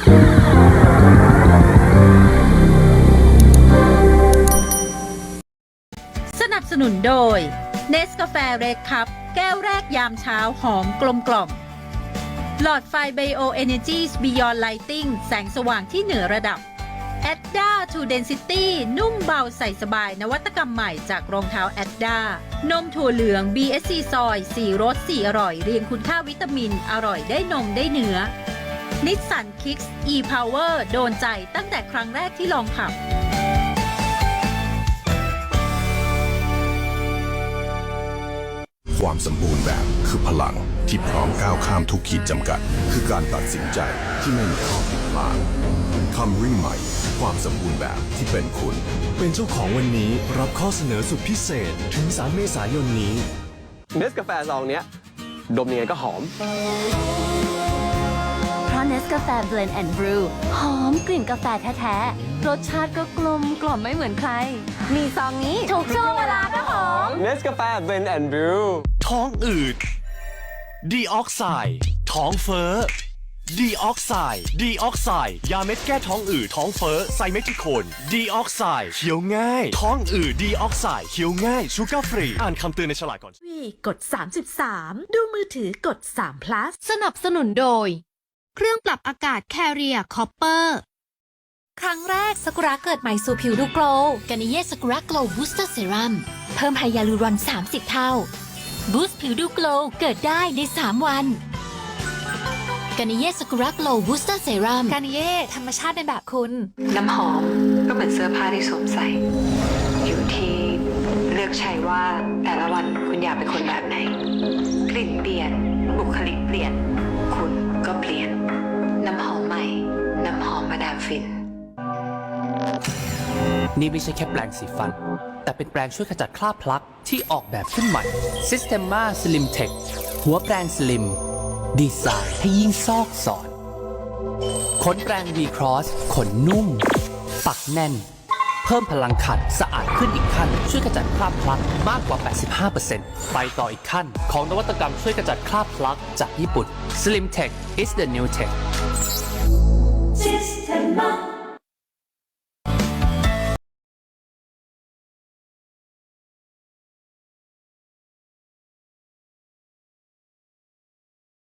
สนับสนุนโดย เนสกาแฟเรดคัพแก้วแรกยามเช้าหอมกลมกล่อม หลอดไฟไบโอเอเนจีสบิยอนไลติงแสงสว่างที่เหนือระดับ a d d a to Density นุ่มเบาใส่สบายนวัตกรรมใหม่จากรองเท้า a d d a นมถั่วเหลือง BSC ซอย4รส4อร่อย เรียงคุณค่าวิตามิน อร่อยได้นมได้เนื้อ นิสสันคิกส์ e-power โดนใจตั้งแต่ครั้งแรกที่ลองขับ ความสมบูรณ์แบบคือพลังที่พร้อมก้าวข้ามทุกขีดจำกัด คือการตัดสินใจที่ไม่มีข้อผิดพลาดคัมรี่ใหม่ ความสมบูรณ์แบบที่เป็นคุณ เป็นเจ้าของวันนี้รับข้อเสนอสุดพิเศษถึง 3 เมษายนนี้ เนสกาแฟซองเนี้ย ดมยังไงก็หอม เพราะเนสกาแฟ Blend and Brew หอมกลิ่นกาแฟแท้ๆ รสชาติก็กลมกล่อมไม่เหมือนใคร มีซองนี้ถูกช่วงเวลาก็หอม เนสกาแฟเบนแอนด์บรูท้องอืด ดีออกไซด์ท้องเฟ้อ ดีออกไซด์ดีออกไซด์ยาเม็ดแก้ท้องอืดท้องเฟ้อไซเมทิโคน ดีออกไซด์เคี้ยวง่าย ท้องอืดดีออกไซด์เคี้ยวง่ายชูการ์ฟรี อ่านคำเตือนในฉลากก่อน วีกด 33 ดูมือถือกด3 plus สนับสนุนโดย เครื่องปรับอากาศ Carrier Copper ครั้งแรกสกุระเกิดใหม่สู่ผิวดูโกลว์กานิเย่สกุระโกลว์บูสเตอร์เซรั่มเพิ่มไฮยาลูรอน 30 เท่า บูสต์ผิวดูโกลว์เกิดได้ใน 3 วันกานิเย่สกุระโกลว์บูสเตอร์เซรั่มกานิเย่ธรรมชาติในแบบคุณ น้ำหอมก็เหมือนเสื้อผ้าที่สวมใส่ อยู่ที่เลือกใช้ว่าแต่ละวันคุณอยากเป็นคนแบบไหน กลิ่นเปลี่ยน ฟิน นี่ไม่ใช่แค่แปรงสีฟัน แต่เป็นแปรงช่วยขจัดคราบพลักที่ออกแบบขึ้นใหม่ Systema Slim Tech หัวแปรงสลิม ดีไซน์ให้ยิ่งซอกสอนขนแปรง V Cross ขนนุ่ม ปักแน่น เพิ่มพลังขัดสะอาดขึ้นอีกขั้น ช่วยขจัดคราบพลักมากกว่า 85%ไปต่ออีกขั้น ของนวัตกรรมช่วยขจัดคราบพลักจากญี่ปุ่น Slim Tech is the new tech Systema.